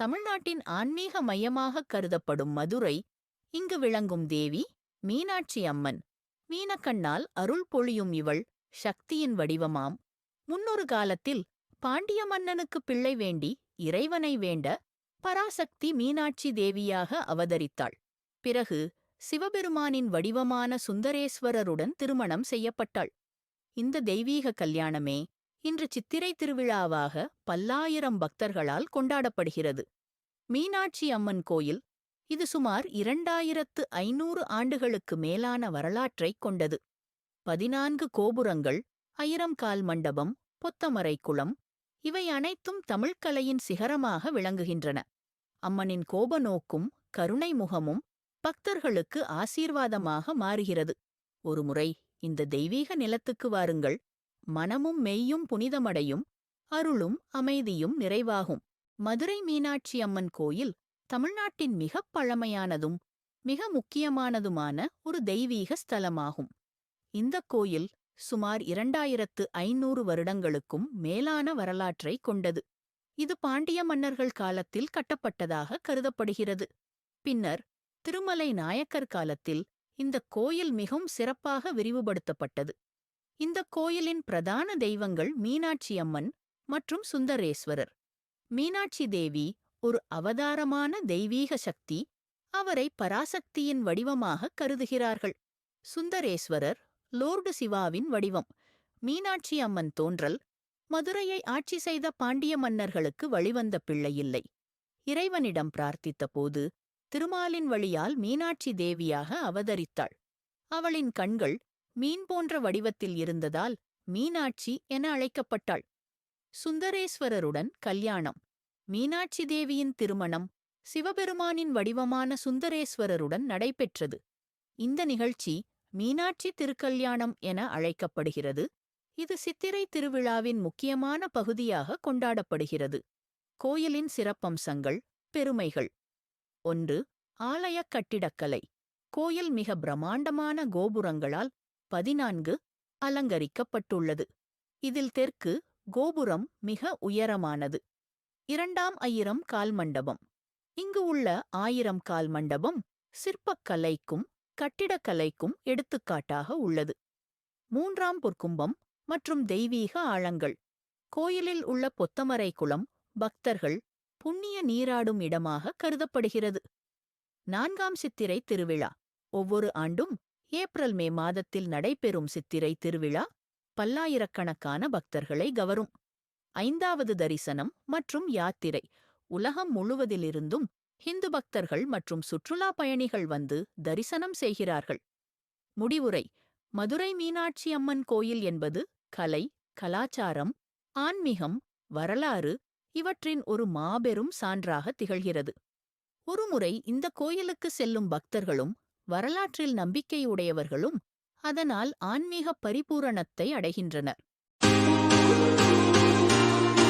தமிழ்நாட்டின் ஆன்மீக மையமாக கருதப்படும் மதுரை இங்கு விளங்கும் தேவி மீனாட்சி அம்மன். மீனக்கண்ணால் அருள் பொழியும் இவள் சக்தியின் வடிவமாம். முன்னொரு காலத்தில் பாண்டிய மன்னனுக்கு பிள்ளை வேண்டி இறைவனை வேண்ட பராசக்தி மீனாட்சி தேவியாக அவதரித்தாள். பிறகு சிவபெருமானின் வடிவமான சுந்தரேஸ்வரருடன் திருமணம் செய்யப்பட்டாள். இந்த தெய்வீக கல்யாணமே இன்று சித்திரை திருவிழாவாக பல்லாயிரம் பக்தர்களால் கொண்டாடப்படுகிறது. மீனாட்சி அம்மன் கோயில் இது சுமார் இரண்டாயிரத்து ஐநூறு ஆண்டுகளுக்கு மேலான வரலாற்றைக் கொண்டது. பதினான்கு கோபுரங்கள் ஆயிரம் கால் மண்டபம் பொத்தமரை குளம் இவை அனைத்தும் தமிழ்க்கலையின் சிகரமாக விளங்குகின்றன. அம்மனின் கோபநோக்கும் கருணை முகமும் பக்தர்களுக்கு ஆசீர்வாதமாக மாறுகிறது. ஒருமுறை இந்த தெய்வீக நிலத்துக்கு வாருங்கள். மனமும் மெய்யும் புனிதமடையும் அருளும் அமைதியும் நிறைவாகும். மதுரை மீனாட்சி அம்மன் கோயில் தமிழ்நாட்டின் மிகப் பழமையானதும் மிக முக்கியமானதுமான ஒரு தெய்வீக ஸ்தலமாகும். இந்த கோயில் சுமார் இரண்டாயிரத்து ஐநூறு வருடங்களுக்கும் மேலான வரலாற்றை கொண்டது. இது பாண்டிய மன்னர்கள் காலத்தில் கட்டப்பட்டதாக கருதப்படுகிறது. பின்னர் திருமலை நாயக்கர் காலத்தில் இந்த கோயில் மிகவும் சிறப்பாக விரிவுபடுத்தப்பட்டது. இந்த கோயிலின் பிரதான தெய்வங்கள் மீனாட்சி அம்மன் மற்றும் சுந்தரேஸ்வரர். மீனாட்சி தேவி ஒரு அவதாரமான தெய்வீக சக்தி அவரை பராசக்தியின் வடிவமாக கருதுகிறார்கள். சுந்தரேஸ்வரர் லோர்டு சிவாவின் வடிவம் மீனாட்சி அம்மன் தோன்றல் மதுரையை ஆட்சி செய்த பாண்டிய மன்னர்களுக்கு வழிவந்த பிள்ளையில்லை. இறைவனிடம் பிரார்த்தித்தபோது திருமாலின் வழியால் மீனாட்சி தேவியாக அவதரித்தாள். அவளின் கண்கள் மீன் போன்ற வடிவத்தில் இருந்ததால் மீனாட்சி என அழைக்கப்பட்டாள். சுந்தரேஸ்வரருடன் கல்யாணம். மீனாட்சி தேவியின் திருமணம் சிவபெருமானின் வடிவமான சுந்தரேஸ்வரருடன் நடைபெற்றது. இந்த நிகழ்ச்சி மீனாட்சி திருக்கல்யாணம் என அழைக்கப்படுகிறது. இது சித்திரை திருவிழாவின் முக்கியமான பகுதியாக கொண்டாடப்படுகிறது. கோயிலின் சிறப்பம்சங்கள் பெருமைகள். ஒன்று ஆலயக் கட்டிடக்கலை. கோயில் மிக பிரம்மாண்டமான கோபுரங்களால் பதினான்கு அலங்கரிக்கப்பட்டுள்ளது. இதில் தெற்கு கோபுரம் மிக உயரமானது. இரண்டாம் ஐயிரம் கால் மண்டபம். இங்கு உள்ள ஆயிரம் கால் மண்டபம் சிற்பக்கலைக்கும் கட்டிடக்கலைக்கும் எடுத்துக்காட்டாக உள்ளது. மூன்றாம் பொற்கும்பம் மற்றும் தெய்வீக ஆழங்கள். கோயிலில் உள்ள பொத்தமரை குளம் பக்தர்கள் புண்ணிய நீராடும் இடமாக கருதப்படுகிறது. நான்காம் சித்திரை திருவிழா. ஒவ்வொரு ஆண்டும் ஏப்ரல் மே மாதத்தில் நடைபெறும் சித்திரை திருவிழா பல்லாயிரக்கணக்கான பக்தர்களை கவரும். ஐந்தாவது தரிசனம் மற்றும் யாத்திரை. உலகம் முழுவதிலிருந்தும் ஹிந்து பக்தர்கள் மற்றும் சுற்றுலா பயணிகள் வந்து தரிசனம் செய்கிறார்கள். முடிவுரை. மதுரை மீனாட்சி அம்மன் கோயில் என்பது கலை கலாச்சாரம் ஆன்மீகம் வரலாறு இவற்றின் ஒரு மாபெரும் சான்றாக திகழ்கிறது. ஒருமுறை இந்த கோயிலுக்கு செல்லும் பக்தர்களும் வரலாற்றில் நம்பிக்கையுடையவர்களும் அதனால் ஆன்மீக பரிபூரணத்தை அடைகின்றனர்.